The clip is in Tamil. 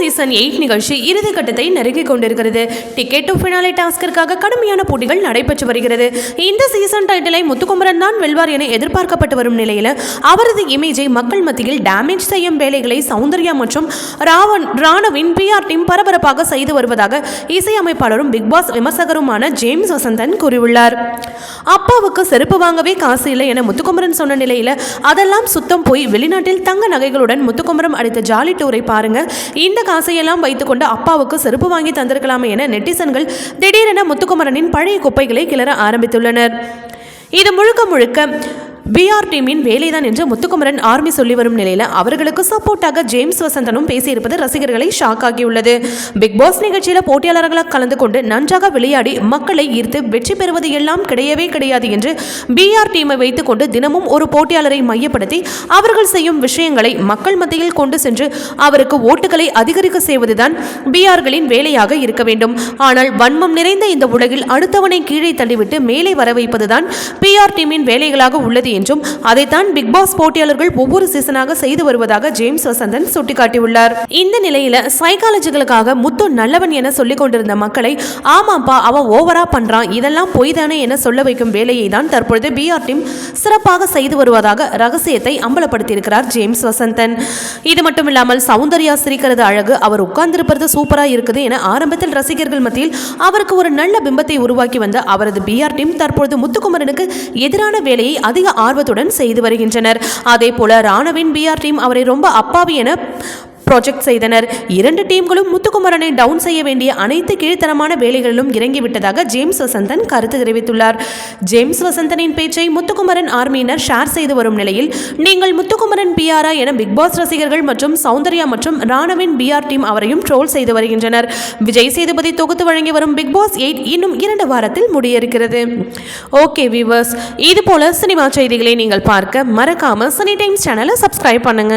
சீசன் எயிட் நிகழ்ச்சி இறுதி கட்டத்தை நெருங்கிக் கொண்டிருக்கிறது. டிக்கெட் டு ஃபினாலே டாஸ்கிற்காக கடுமையான போட்டிகள் நடைபெற்று வருகிறது. இந்த சீசன் டைட்டிலை முத்துக்குமரன் தான் வெல்வார் என எதிர்பார்க்கப்பட்டு வரும் நிலையில் அவரது இமேஜை மக்கள் மத்தியில் டேமேஜ் செய்யும் வேலைகளை சௌந்தர்யா மற்றும் ராவன் ராணுவின் பிஆர் டீம் பரபரப்பாக செய்து வருவதாக இசையமைப்பாளரும் பிக் பாஸ் விமர்சகருமான ஜேம்ஸ் வசந்தன் கூறியுள்ளார். அப்பாவுக்கு செருப்பு வாங்கவே காசு இல்லை என முத்துக்குமரன் சொன்ன நிலையில் அதெல்லாம் சுத்தம் போய் வெளிநாட்டில் தங்க நகைகளுடன் முத்துக்குமரம் அடித்த ஜாலி டூரை பாருங்க. இந்த காசையெல்லாம் வைத்துக்கொண்டு அப்பாவுக்கு செருப்பு வாங்கி தந்திருக்கலாமே என நெட்டிசன்கள் திடீரென முத்துக்குமரனின் பழைய குப்பைகளை கிளற ஆரம்பித்துள்ளனர். இது முழுக்க முழுக்க பிஆர் டீமின் வேலைதான் என்று முத்துக்குமரன் ஆர்மி சொல்லி வரும் நிலையில் அவர்களுக்கு சப்போர்ட்டாக ஜேம்ஸ் வசந்தனும் பேசியிருப்பது ரசிகர்களை ஷாக் ஆகியுள்ளது. பிக் பாஸ் நிகழ்ச்சியில் போட்டியாளர்களாக கலந்து கொண்டு நன்றாக விளையாடி மக்களை ஈர்த்து வெற்றி பெறுவது எல்லாம் கிடையவே கிடையாது என்று பிஆர் டீமை வைத்துக்கொண்டு தினமும் ஒரு போட்டியாளரை மையப்படுத்தி அவர்கள் செய்யும் விஷயங்களை மக்கள் மத்தியில் கொண்டு சென்று அவருக்கு ஓட்டுகளை அதிகரிக்க செய்வதுதான் பிஆர்களின் வேலையாக இருக்க வேண்டும். ஆனால் வன்மம் நிறைந்த இந்த உலகில் அடுத்தவனை கீழே தள்ளிவிட்டு மேலே வர வைப்பதுதான் பிஆர் டீமின் வேலைகளாக உள்ளது என்றும் அதைத்தான் பிக் பாஸ் போட்டியாளர்கள் ஒவ்வொரு சீசனாக செய்து வருவதாக ஜேம்ஸ் வசந்தன் சுட்டிக்காட்டியுள்ளார். இந்த நிலையில சைக்காலஜிகளுக்காக முத்து நல்லவன் என சொல்லிக் கொண்டிருந்த மக்களை ஆமாப்பா அவன் ஓவரா பண்றான் இதெல்லாம் பொய் தானே என சொல்ல வைக்கும் வேலையை தான் தற்பொழுது பிஆர் டீம் சிறப்பாக செய்து வருவதாக ரகசியத்தை அம்பலப்படுத்தியிருக்கிறார் ஜேம்ஸ் வசந்தன். இது மட்டும் இல்லாமல் சௌந்தர்யா சிரிக்கிறது அழகு அவர் உட்கார்ந்திருப்பது சூப்பரா இருக்குது என ஆரம்பத்தில் ரசிகர்கள் மத்தியில் அவருக்கு ஒரு நல்ல பிம்பத்தை உருவாக்கி வந்த அவரது பிஆர் டீம் தற்பொழுது முத்துக்குமரனுக்கு எதிரான வேலையை அதிக ஆர்வத்துடன் செய்து வருகின்றனர். அதே போல ராணவின் பிஆர் டீம் அவரை ரொம்ப அப்பாவி என ப்ராஜெக்ட் செய்தனர். இரண்டு டீம்களும் முத்துக்குமரனை டவுன் செய்ய வேண்டிய அனைத்து கீழ்த்தனமான வேலைகளிலும் இறங்கிவிட்டதாக ஜேம்ஸ் வசந்தன் கருத்து தெரிவித்துள்ளார். ஜேம்ஸ் வசந்தனின் பேச்சை முத்துக்குமரன் ஆர்மியினர் ஷேர் செய்து வரும் நிலையில் நீங்கள் முத்துக்குமரன் பிஆரா என பிக் பாஸ் ரசிகர்கள் மற்றும் சௌந்தர்யா மற்றும் ராணவின் பிஆர் டீம் அவரையும் ட்ரோல் செய்து வருகின்றனர். விஜய் சேதுபதி தொகுத்து வழங்கி வரும் பிக் பாஸ் எயிட் இன்னும் இரண்டு வாரத்தில் முடியிருக்கிறது ஓகே வியூவர்ஸ் இது போல சினிமா செய்திகளை நீங்கள் பார்க்க மறக்காம சனி டைம்ஸ் சேனலை சப்ஸ்கிரைப் பண்ணுங்க.